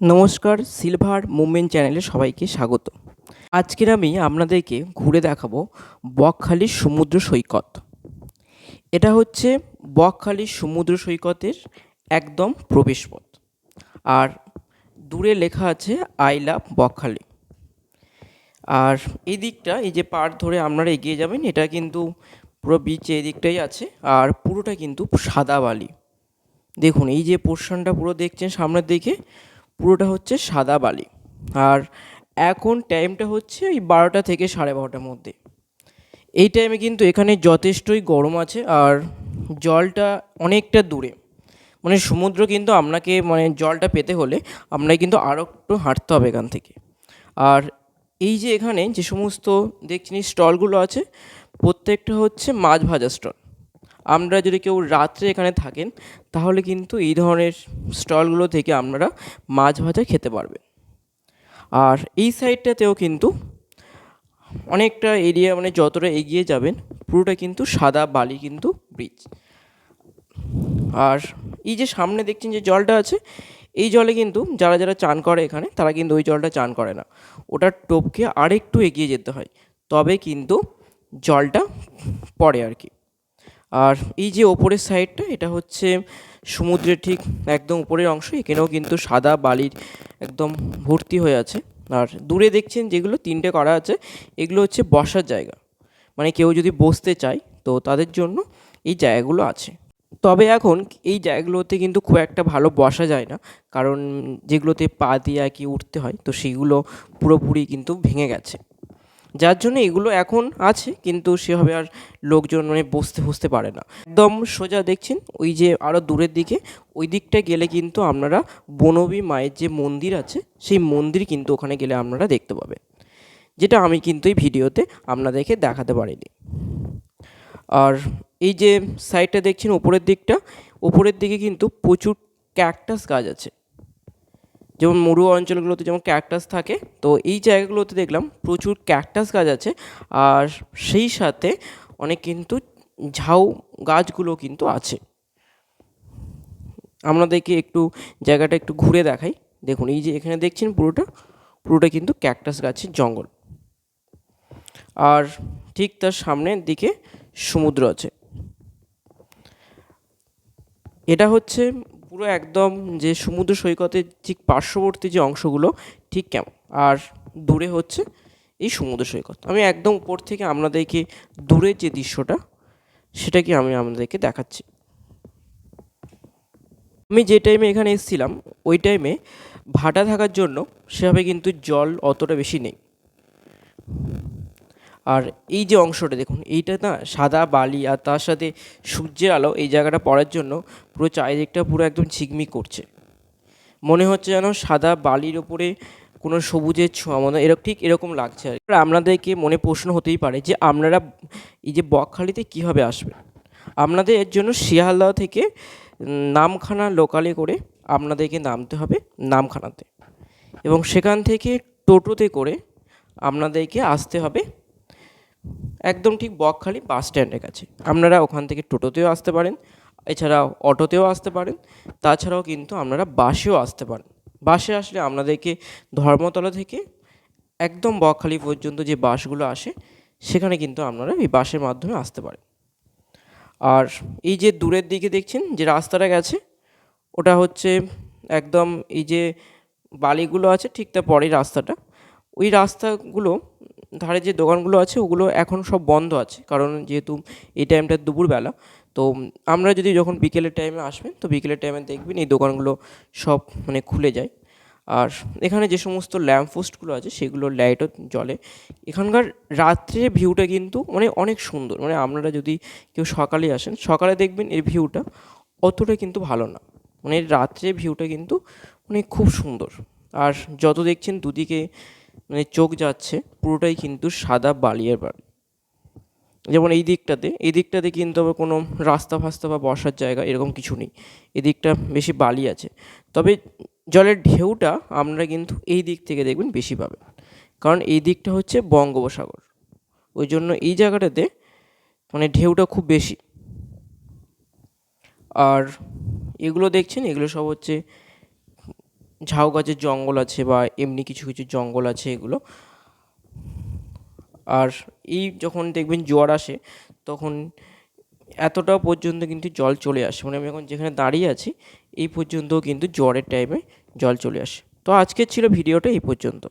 নমস্কার silver movement চ্যানেলে সবাইকে স্বাগত। আজকের আমি আপনাদেরকে ঘুরে দেখাবো বকখালির সমুদ্র সৈকত। এটা হচ্ছে বকখালির সমুদ্র সৈকতের একদম প্রবেশপথ। আর দূরে লেখা আছে, আই লাভ বকখালি। আর এই দিকটা, এই যে পার ধরে আপনারা এগিয়ে যাবেন, এটা কিন্তু পুরো বিচ এই দিকটাই আছে, আর পুরোটা কিন্তু সাদা বালি। দেখুন, এই যে পোর্শনটা পুরো দেখছেন সামনের দিকে পুরোটা হচ্ছে সাদা বালি। আর এখন টাইমটা হচ্ছে ওই বারোটা থেকে সাড়ে বারোটার মধ্যে। এই টাইমে কিন্তু এখানে যথেষ্টই গরম আছে আর জলটা অনেকটা দূরে। মানে সমুদ্র কিন্তু আপনাকে মানে জলটা পেতে হলে আপনাকে কিন্তু আরও একটু হাঁটতে হবে এখান থেকে। আর এই যে এখানে যে সমস্ত দেখছেন স্টলগুলো আছে, প্রত্যেকটা হচ্ছে মাছ ভাজা স্টল আমরা যদি কেউ রাত্রে এখানে থাকেন, তাহলে কিন্তু এই ধরনের স্টলগুলো থেকে আপনারা মাছ ভাজা খেতে পারবেন। আর এই সাইডটাতেও কিন্তু অনেকটা এরিয়া মানে যতটা এগিয়ে যাবেন, পুরোটা কিন্তু সাদা বালি কিন্তু ব্রিজ। আর এই যে সামনে দেখছেন যে জলটা আছে, এই জলে কিন্তু যারা যারা চান করে এখানে, তারা কিন্তু ওই জলটা চান করে না। ওটার টোপকে আরেকটু এগিয়ে যেতে হয়, তবে কিন্তু জলটা পড়ে আর কি। আর এই যে ওপরের সাইডটা, এটা হচ্ছে সমুদ্রের ঠিক একদম উপরের অংশ, এখানেও কিন্তু সাদা বালির একদম ভর্তি হয়ে আছে। আর দূরে দেখছেন যেগুলো তিনটে করা আছে, এগুলো হচ্ছে বসার জায়গা। মানে কেউ যদি বসতে চায়, তো তাদের জন্য এই জায়গাগুলো আছে। তবে এখন এই জায়গাগুলোতে কিন্তু খুব একটা ভালো বসা যায় না, কারণ যেগুলোতে পা দিয়ে আর কি উঠতে হয়, তো সেগুলো পুরোপুরি কিন্তু ভেঙে গেছে। যার জন্য এগুলো এখন আছে, কিন্তু সেভাবে আর লোকজন মানে বসতে বসতে পারে না। একদম সোজা দেখছেন, ওই যে আরও দূরের দিকে, ওই দিকটা গেলে কিন্তু আপনারা বনবী মায়ের যে মন্দির আছে, সেই মন্দির কিন্তু ওখানে গেলে আপনারা দেখতে পাবেন। যেটা আমি কিন্তু এই ভিডিওতে আপনাদেরকে দেখাতে পারিনি। আর এই যে সাইডটা দেখছেন উপরের দিকটা উপরের দিকে কিন্তু প্রচুর ক্যাকটাস গাছ আছে। যেমন মরুয়া অঞ্চলগুলোতে যেমন ক্যাকটাস থাকে, তো এই জায়গাগুলোতে দেখলাম প্রচুর ক্যাকটাস গাছ আছে। আর সেই সাথে অনেক কিন্তু ঝাউ গাছগুলো কিন্তু আছে। আপনাদেরকে একটু জায়গাটা একটু ঘুরে দেখাই। দেখুন, এই যে এখানে দেখছেন পুরোটা পুরোটা কিন্তু ক্যাকটাস গাছের জঙ্গল। আর ঠিক তার সামনের দিকে সমুদ্র আছে। এটা হচ্ছে পুরো একদম যে সমুদ্র সৈকতের ঠিক পার্শ্ববর্তী যে অংশগুলো, ঠিক কেমন? আর দূরে হচ্ছে এই সমুদ্র সৈকত। আমি একদম উপর থেকে আপনাদেরকে দূরের যে দৃশ্যটা, সেটাকে আমি আপনাদেরকে দেখাচ্ছি। আমি যে টাইমে এখানে এসেছিলাম, ওই টাইমে ভাটা থাকার জন্য সেভাবে কিন্তু জল অতটা বেশি নেই। আর এই যে অংশটা দেখুন, এইটা না সাদা বালি আর তার সাথে সূর্যের আলো এই জায়গাটা পড়ার জন্য পুরো চারিদিকটা পুরো একদম ঝিকমিক করছে। মনে হচ্ছে যেন সাদা বালির ওপরে কোনো সবুজের ছোঁয়া মতো এরকম ঠিক এরকম লাগছে আর। আপনাদেরকে মনে প্রশ্ন হতেই পারে যে আপনারা এই যে বকখালিতে কীভাবে আসবেন? আপনাদের এর জন্য শিয়ালদা থেকে নামখানা লোকালে করে আপনাদেরকে নামতে হবে নামখানাতে। এবং সেখান থেকে টোটোতে করে আপনাদেরকে আসতে হবে একদম ঠিক বকখালি বাস স্ট্যান্ডের কাছে। আপনারা ওখান থেকে টোটোতেও আসতে পারেন, এছাড়াও অটোতেও আসতে পারেন, তাছাড়াও কিন্তু আপনারা বাসেও আসতে পারেন। বাসে আসলে আপনাদেরকে ধর্মতলা থেকে একদম বকখালি পর্যন্ত যে বাসগুলো আসে, সেখানে কিন্তু আপনারা এই বাসের মাধ্যমে আসতে পারেন। আর এই যে দূরের দিকে দেখছেন যে রাস্তাটা গেছে, ওটা হচ্ছে একদম এই যে বালিগুলো আছে, ঠিক তার পরেই রাস্তাটা। ওই রাস্তাগুলো ধারে যে দোকানগুলো আছে, ওগুলো এখন সব বন্ধ আছে। কারণ যেহেতু এই টাইমটা দুপুরবেলা, তো আমরা যদি যখন বিকেলের টাইমে আসবেন, তো বিকেলের টাইমে দেখবেন এই দোকানগুলো সব মানে খুলে যায়। আর এখানে যে সমস্ত ল্যাম্প পোস্টগুলো আছে, সেগুলো লাইটও জ্বলে। এখানকার রাত্রে ভিউটা কিন্তু মানে অনেক সুন্দর। মানে আপনারা যদি কেউ সকালে আসেন, সকালে দেখবেন এর ভিউটা অতটা কিন্তু ভালো না। মানে রাত্রে ভিউটা কিন্তু মানে খুব সুন্দর। আর যত দেখছেন দুদিকে মানে চোখ যাচ্ছে, পুরোটাই কিন্তু সাদা বালিয়ার বাড়ি। যেমন এই দিকটাতে এই দিকটাতে কিন্তু আবার কোনো রাস্তা ফাস্তা বা বসার জায়গা এরকম কিছু নেই। এদিকটা বেশি বালি আছে। তবে জলের ঢেউটা আমরা কিন্তু এই দিক থেকে দেখবেন বেশি পাবেন। কারণ এই দিকটা হচ্ছে বঙ্গোপসাগর। ওই জন্য এই জায়গাটাতে মানে ঢেউটা খুব বেশি। আর এগুলো দেখছেন, এগুলো সব হচ্ছে ঝাউ গাছের জঙ্গল আছে বা এমনি কিছু কিছু জঙ্গল আছে এগুলো। আর এই যখন দেখবেন জোয়ার আসে, তখন এতটা পর্যন্ত কিন্তু জল চলে আসে। মানে আমি এখন যেখানে দাঁড়িয়ে আছি, এই পর্যন্তও কিন্তু জোয়ারের টাইমে জল চলে আসে। তো আজকের ছিল ভিডিওটা এই পর্যন্ত।